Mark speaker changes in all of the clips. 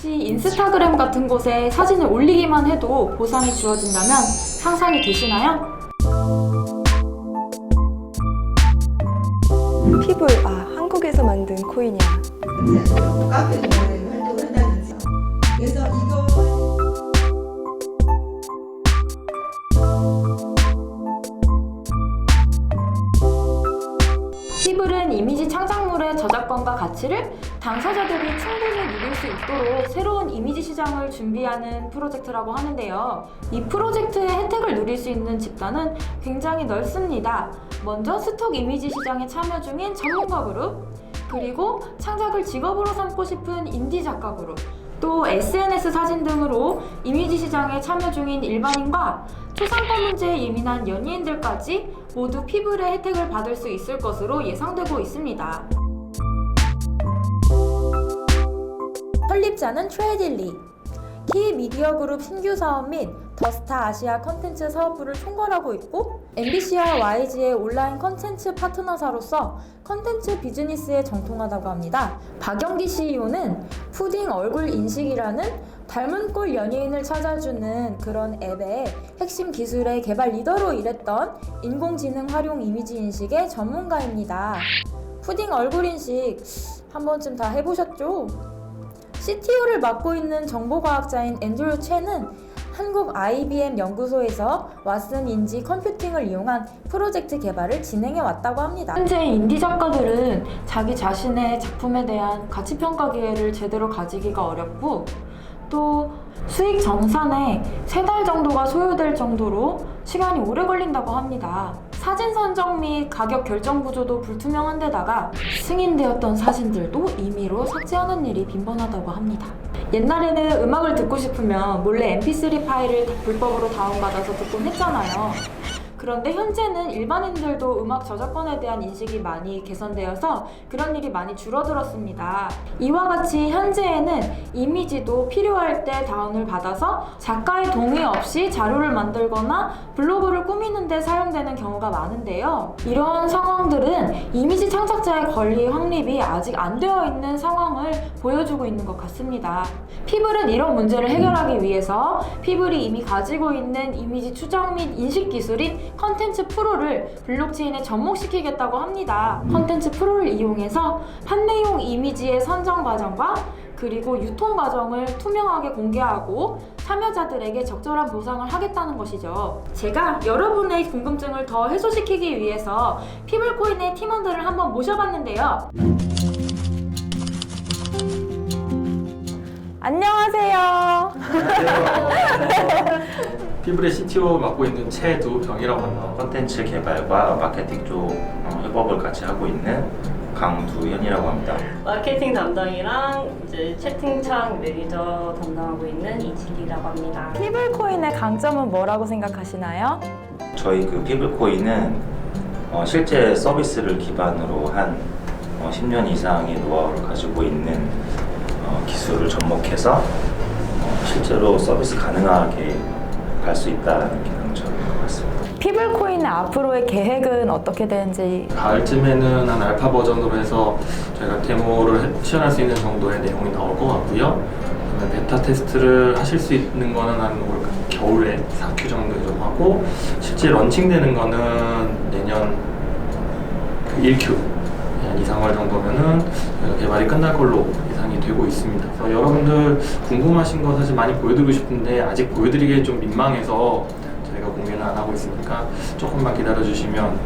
Speaker 1: 혹시 인스타그램 같은 곳에 사진을 올리기만 해도 보상이 주어진다면 상상이 되시나요?
Speaker 2: 피불 아 한국에서 만든 코인이야.
Speaker 3: 카페 활동을 그래서 이거
Speaker 1: 피블은 이미지 창작물의 저작권과 가치를 당사자들이 충분히 누릴 수 있도록 새로운 이미지 시장을 준비하는 프로젝트라고 하는데요. 이 프로젝트의 혜택을 누릴 수 있는 집단은 굉장히 넓습니다. 먼저 스톡 이미지 시장에 참여 중인 전문가 그룹, 그리고 창작을 직업으로 삼고 싶은 인디 작가 그룹, 또 SNS 사진 등으로 이미지 시장에 참여 중인 일반인과 초상권 문제에 예민한 연예인들까지 모두 피블의 혜택을 받을 수 있을 것으로 예상되고 있습니다. 설립자는 트레딜리, 키 미디어 그룹 신규 사업 및 더스타 아시아 컨텐츠 사업부를 총괄하고 있고 MBC와 YG의 온라인 컨텐츠 파트너사로서 컨텐츠 비즈니스에 정통하다고 합니다. 박영기 CEO는 푸딩 얼굴 인식이라는 닮은 꼴 연예인을 찾아주는 그런 앱의 핵심 기술의 개발 리더로 일했던 인공지능 활용 이미지 인식의 전문가입니다. 푸딩 얼굴 인식 한 번쯤 다 해보셨죠? CTO를 맡고 있는 정보과학자인 앤드류 채는 한국 IBM 연구소에서 왓슨 인지 컴퓨팅을 이용한 프로젝트 개발을 진행해 왔다고 합니다. 현재 인디 작가들은 자기 자신의 작품에 대한 가치 평가 기회를 제대로 가지기가 어렵고 또 수익 정산에 세 달 정도가 소요될 정도로 시간이 오래 걸린다고 합니다. 사진 선정 및 가격 결정 구조도 불투명한 데다가 승인되었던 사진들도 임의로 삭제하는 일이 빈번하다고 합니다. 옛날에는 음악을 듣고 싶으면 몰래 mp3 파일을 불법으로 다운받아서 듣곤 했잖아요. 그런데 현재는 일반인들도 음악 저작권에 대한 인식이 많이 개선되어서 그런 일이 많이 줄어들었습니다. 이와 같이 현재에는 이미지도 필요할 때 다운을 받아서 작가의 동의 없이 자료를 만들거나 블로그를 꾸미는 데 사용되는 경우가 많은데요. 이런 상황들은 이미지 창작자의 권리 확립이 아직 안 되어 있는 상황을 보여주고 있는 것 같습니다. 피블은 이런 문제를 해결하기 위해서 피블이 이미 가지고 있는 이미지 추적 및 인식 기술인 컨텐츠 프로를 블록체인에 접목시키겠다고 합니다. 컨텐츠 프로를 이용해서 판매용 이미지의 선정 과정과 그리고 유통 과정을 투명하게 공개하고 참여자들에게 적절한 보상을 하겠다는 것이죠. 제가 여러분의 궁금증을 더 해소시키기 위해서 피블코인의 팀원들을 한번 모셔봤는데요.
Speaker 2: 안녕하세요.
Speaker 4: 피블의 CTO 맡고 있는 최두경이라고 합니다.
Speaker 5: 컨텐츠 개발과 마케팅 쪽 어, 협업을 같이 하고 있는 강두현이라고 합니다.
Speaker 6: 마케팅 담당이랑 이제 채팅창 매니저 담당하고 있는 이지리라고 합니다.
Speaker 2: 피불 코인의 강점은 뭐라고 생각하시나요?
Speaker 5: 저희 그 피블코인은 어, 실제 서비스를 기반으로 한 어, 10년 이상의 노하우를 가지고 있는 어, 기술을 접목해서 어, 실제로 서비스 가능하게 갈 수 있다는 게 강점인 것 같습니다.
Speaker 2: 피불 코인의 앞으로의 계획은 어떻게 되는지
Speaker 4: 가을쯤에는 한 알파 버전으로 해서 저희가 데모를 해- 시연할 수 있는 정도의 내용이 나올 것 같고요. 그다음에 베타 테스트를 하실 수 있는 거는 한올 겨울에 4Q 정도 좀 하고 실제 런칭되는 거는 내년 그 1Q 한 2, 3월 정도면은 저희가 개발이 끝날 걸로 되고 있습니다. 그래서 여러분들 궁금하신 거 사실 많이 보여드리고 싶은데 아직 보여드리기 좀 민망해서 저희가 공개는 안 하고 있으니까 조금만 기다려 주시면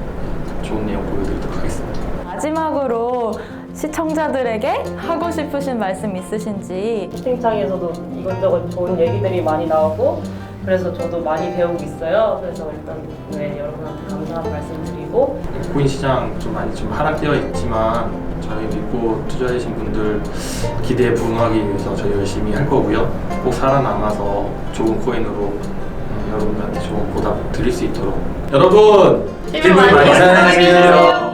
Speaker 4: 좋은 내용 보여드리도록 하겠습니다.
Speaker 2: 마지막으로 시청자들에게 하고 싶으신 말씀 있으신지
Speaker 6: 채팅창에서도 이것저것 좋은 얘기들이 많이 나오고 그래서 저도 많이 배우고 있어요. 그래서 일단 네, 여러분한테 감사한 말씀 드리고
Speaker 4: 코인 시장 좀 많이 좀 하락되어 있지만 저희 믿고 투자해주신 분들 기대에 부응하기 위해서 저희 열심히 할 거고요. 꼭 살아남아서 좋은 코인으로 음, 여러분들한테 좋은 보답 드릴 수 있도록 여러분
Speaker 6: 피부 많이 사랑해주세요.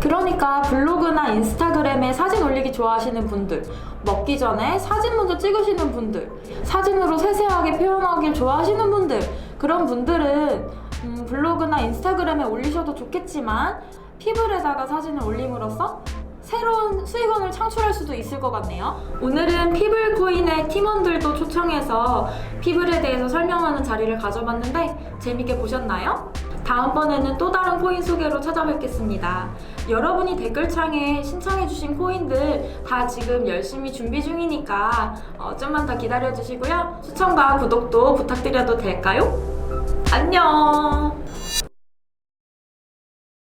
Speaker 1: 그러니까 블로그나 인스타그램에 사진 올리기 좋아하시는 분들, 먹기 전에 사진 먼저 찍으시는 분들, 사진으로 세세하게 표현하길 좋아하시는 분들, 그런 분들은 음, 블로그나 인스타그램에 올리셔도 좋겠지만 피블에다가 사진을 올림으로써 새로운 수익원을 창출할 수도 있을 것 같네요. 오늘은 피블 코인의 팀원들도 초청해서 피블에 대해서 설명하는 자리를 가져봤는데 재밌게 보셨나요? 다음번에는 또 다른 코인 소개로 찾아뵙겠습니다. 여러분이 댓글창에 신청해주신 코인들 다 지금 열심히 준비 중이니까 어, 좀만 더 기다려주시고요. 추천과 구독도 부탁드려도 될까요? 안녕!